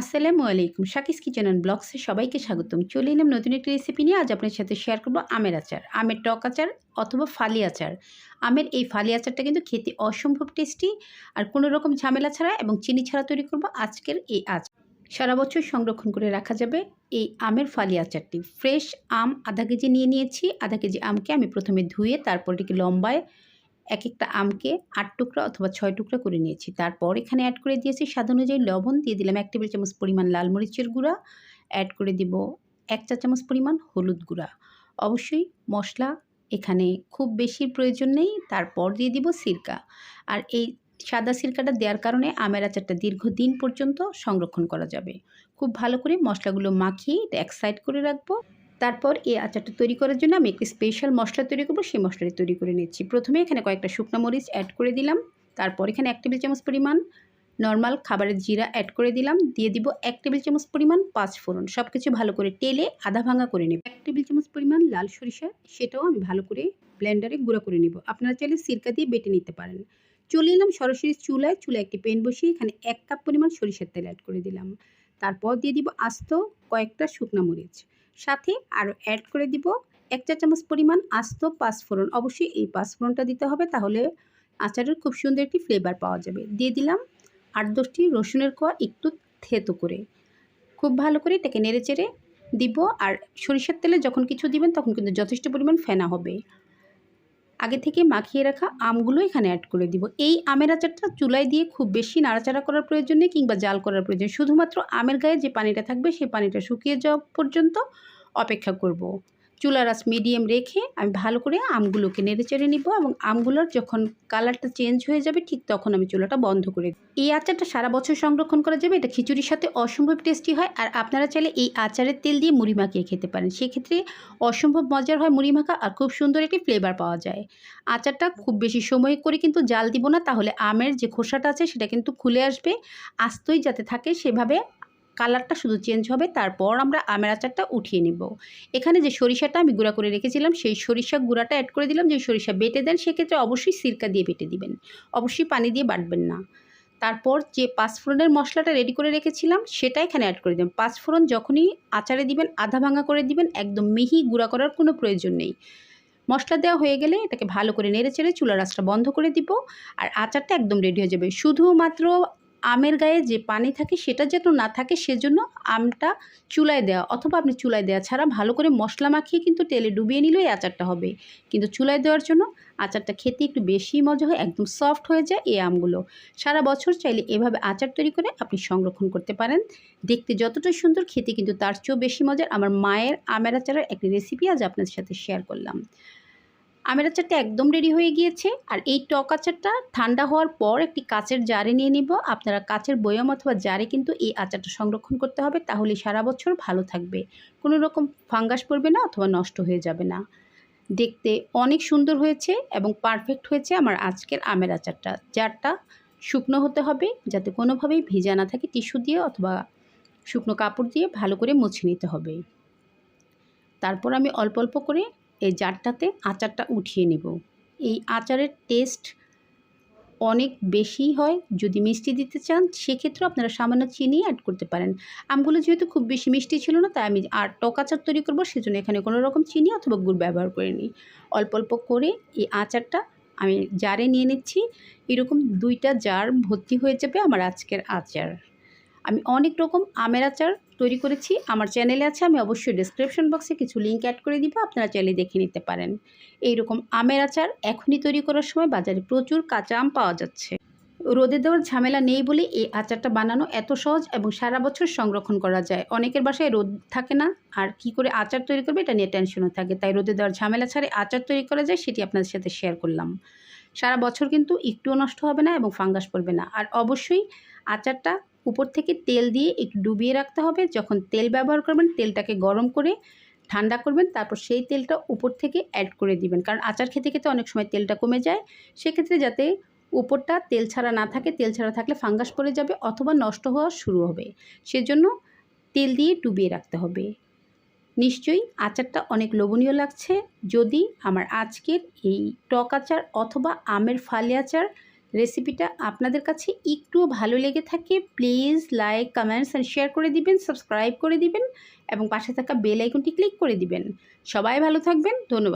আসসালামু আলাইকুম। শাকিস kitchen and ব্লগসে সবাইকে স্বাগতম। চলে এলাম নতুন একটি রেসিপি নিয়ে। আজ আপনার সাথে শেয়ার করব আমের আচার। আমের টক আচার অথবা ফালি আচার। আমের এই ফালি আচারটা কিন্তু খেতে অসম্ভব টেস্টি আর কোনো রকম ঝামেলা ছাড়া এবং চিনি ছাড়া তৈরি করব আজকের এই আচার সারা বছর সংরক্ষণ করে রাখা যাবে এই আমের ফালি আচারটি। ফ্রেশ আম আধা কেজি নিয়ে নিয়েছি। আধা কেজি আমকে আমি প্রথমে ধুয়ে তারপর এটিকে লম্বায় এক একটা আমকে আট টুকরা অথবা ছয় টুকরা করে নিয়েছি। তারপর এখানে অ্যাড করে দিয়েছি স্বাদ অনুযায়ী লবণ, দিয়ে দিলাম এক টেবিল চামচ পরিমাণ লাল মরিচের গুঁড়া। অ্যাড করে দিব এক চা চামচ পরিমাণ হলুদ গুঁড়া। অবশ্যই মশলা এখানে খুব বেশি প্রয়োজন নেই, তারপর দিয়ে দিব সিরকা। আর এই সাদা সিরকাটা দেওয়ার কারণে আমের আচারটা দীর্ঘদিন পর্যন্ত সংরক্ষণ করা যাবে। খুব ভালো করে মশলাগুলো মাখিয়ে এক সাইড করে রাখব। তারপর এই আচারটা তৈরি করার জন্য আমি একটি স্পেশাল মশলা তৈরি করব, সেই মশলাটি তৈরি করে নিচ্ছি। প্রথমে এখানে কয়েকটা শুকনো মরিচ অ্যাড করে দিলাম। তারপর এখানে এক টেবিল চামচ পরিমাণ নর্মাল খাবারের জিরা অ্যাড করে দিলাম। দিয়ে দিব এক টেবিল চামচ পরিমাণ পাঁচ ফোড়ন। সব কিছু ভালো করে তেলে আধা ভাঙা করে নেব। এক টেবিল চামচ পরিমাণ লাল সরিষা, সেটাও আমি ভালো করে ব্লেন্ডারে গুঁড়ো করে নেব। আপনারা চাইলে সিরকা দিয়ে বেটে নিতে পারেন। চলে এলাম সরাসরি চুলায়। চুলায় একটি পেন বসিয়ে এখানে এক কাপ পরিমাণ সরিষার তেল অ্যাড করে দিলাম। তারপর দিয়ে দিব আস্ত কয়েকটা শুকনো মরিচ। সাথে আরও অ্যাড করে দিব এক চা চামচ পরিমাণ আস্ত পাঁচফোড়ন। অবশ্যই এই পাঁচফোড়নটা দিতে হবে, তাহলে আচারের খুব সুন্দর একটি ফ্লেভার পাওয়া যাবে। দিয়ে দিলাম আট দশটি রসুনের কোয়া একটু থেতো করে। খুব ভালো করে এটাকে নেড়ে চেড়ে দিব, আর সরিষার তেলে যখন কিছু দিবেন, তখন কিন্তু যথেষ্ট পরিমাণ ফেনা হবে। আগে থেকে মাখিয়ে রাখা আমগুলো এখানে অ্যাড করে দিব এই আমের আচারটা চুলায় দিয়ে খুব বেশি নাড়াচাড়া করার প্রয়োজন নেই কিংবা জাল করার প্রয়োজন শুধুমাত্র আমের গায়ে যে পানিটা থাকবে সেই পানিটা শুকিয়ে যাওয়া পর্যন্ত অপেক্ষা করব। চুলার আঁচ মিডিয়াম রেখে আমি ভালো করে আমগুলোকে নেড়ে চেড়ে নিব এবং আমগুলোর যখন কালারটা চেঞ্জ হয়ে যাবে, ঠিক তখন আমি চুলাটা বন্ধ করে দিই এই আচারটা সারা বছর সংরক্ষণ করা যাবে, এটা খিচুড়ির সাথে অসম্ভব টেস্টি হয়। আর আপনারা চাইলে এই আচারের তেল দিয়ে মুড়ি মাখিয়ে খেতে পারেন। সেক্ষেত্রে অসম্ভব মজার হয় মুড়ি মাখা আর খুব সুন্দর একটি ফ্লেভার পাওয়া যায়। আচারটা খুব বেশি সময় করে কিন্তু জাল দিব না, তাহলে আমের যে খোসাটা আছে সেটা কিন্তু খুলে আসবে। আস্তই যাতে থাকে সেভাবে কালারটা শুধু চেঞ্জ হবে, তারপর আমরা আমের আচারটা উঠিয়ে নিব। এখানে যে সরিষাটা আমি গুঁড়া করে রেখেছিলাম, সেই সরিষা গুঁড়াটা অ্যাড করে দিলাম। যে সরিষা বেটে দেন, সেক্ষেত্রে অবশ্যই সিরকা দিয়ে বেটে দিবেন। অবশ্যই পানি দিয়ে বাটবেন না। তারপর যে পাঁচফোড়নের মশলাটা রেডি করে রেখেছিলাম, সেটা এখানে অ্যাড করে দেবেন পাঁচফোড়ন যখনই আচারে দিবেন, আধা ভাঙা করে দিবেন, একদম মিহি গুঁড়া করার কোনো প্রয়োজন নেই। মশলা দেওয়া হয়ে গেলে এটাকে ভালো করে নেড়ে চেড়ে চুলার আঁচটা বন্ধ করে দিব, আর আচারটা একদম রেডি হয়ে যাবে। শুধুমাত্র আমের গায়ে যে পানি থাকে সেটা যেন না থাকে সেজন্য আমটা চুলায় দেওয়া অথবা আপনি চুলায় দেওয়া ছাড়া ভালো করে মশলা মাখিয়ে কিন্তু তেলে ডুবিয়ে নিলেই আচারটা হবে। কিন্তু চুলায় দেওয়ার জন্য আচারটা খেতে একটু বেশি মজা হয়, একদম সফট হয়ে যায় এই আমগুলো। সারা বছর চাইলে এভাবে আচার তৈরি করে আপনি সংরক্ষণ করতে পারেন। দেখতে যতটা সুন্দর, খেতে কিন্তু তার চেয়েও বেশি মজার আমার মায়ের আমের আচারের একটি রেসিপি আজ আপনাদের সাথে শেয়ার করলাম। আমের আচারটা একদম রেডি হয়ে গিয়েছে। আর এই টক আচারটা ঠান্ডা হওয়ার পর একটি কাচের জারে নিয়ে নিব। আপনারা কাচের বয়ম অথবা জারে কিন্তু এই আচারটা সংরক্ষণ করতে হবে, তাহলে সারা বছর ভালো থাকবে। কোনো রকম ফাঙ্গাস পড়বে না অথবা নষ্ট হয়ে যাবে না। দেখতে অনেক সুন্দর হয়েছে এবং পারফেক্ট হয়েছে আমার আজকের আমের আচারটা। জারটা শুকনো হতে হবে, যাতে কোনোভাবেই ভিজা না থাকে টিস্যু দিয়ে অথবা শুকনো কাপড় দিয়ে ভালো করে মুছে নিতে হবে। তারপর আমি অল্প অল্প করে এই জারটাতে আচারটা উঠিয়ে নেব। এই আচারের টেস্ট অনেক বেশি হয়, যদি মিষ্টি দিতে চান সেক্ষেত্রে আপনারা সামান্য চিনি অ্যাড করতে পারেন। আমগুলো যেহেতু খুব বেশি মিষ্টি ছিল না, তাই আমি আর টক আচার তৈরি করব, সেজন্য এখানে কোনো রকম চিনি অথবা গুড় ব্যবহার করিনি। অল্প অল্প করে এই আচারটা আমি জারে নিয়ে নিচ্ছি। এরকম দুইটা জার ভর্তি হয়ে যাবে আমার আজকের আচার। আমি অনেক রকম আমের আচার তৈরি করেছি। আমার চ্যানেলে আছে, আমি অবশ্যই ডিসক্রিপশন বক্সে কিছু লিঙ্ক অ্যাড করে দিব, আপনারা চাইলে দেখে নিতে পারেন। এই রকম আমের আচার এখনই তৈরি করার সময় বাজারে প্রচুর কাঁচা আম পাওয়া যাচ্ছে। রোদে দেওয়ার ঝামেলা নেই বলে এই আচারটা বানানো এত সহজ এবং সারা বছর সংরক্ষণ করা যায়। অনেকের বাসায় রোদ থাকে না, আর কি করে আচার তৈরি করবে এটা নিয়ে টেনশনও থাকে। তাই রোদে দেওয়ার ঝামেলা ছাড়ে আচার তৈরি করা যায়, সেটি আপনাদের সাথে শেয়ার করলাম। সারা বছর কিন্তু একটুও নষ্ট হবে না এবং ফাঙ্গাস পড়বে না। আর অবশ্যই আচারটা উপর থেকে তেল দিয়ে একটু ডুবিয়ে রাখতে হবে। যখন তেল ব্যবহার করবেন, তেলটাকে গরম করে ঠান্ডা করবেন, তারপর সেই তেলটা উপর থেকে অ্যাড করে দিবেন। কারণ আচার খেতে খেতে অনেক সময় তেলটা কমে যায়। সেক্ষেত্রে যাতে উপরটা তেল ছাড়া না থাকে, তেল ছাড়া থাকলে ফাঙ্গাস পড়ে যাবে অথবা নষ্ট হওয়া শুরু হবে। সেজন্য তেল দিয়ে ডুবিয়ে রাখতে হবে। নিশ্চয়ই আচারটা অনেক লোভনীয় লাগছে। যদি আমার আজকের এই টক আচার অথবা আমের ফালি আচার রেসিপিটা আপনাদের কাছে একটু ভালো লেগে থাকে, please like, comments and share করে দিবেন, সাবস্ক্রাইব করে দিবেন এবং পাশে থাকা বেল আইকনটি ক্লিক করে দিবেন। সবাই ভালো থাকবেন, ধন্যবাদ।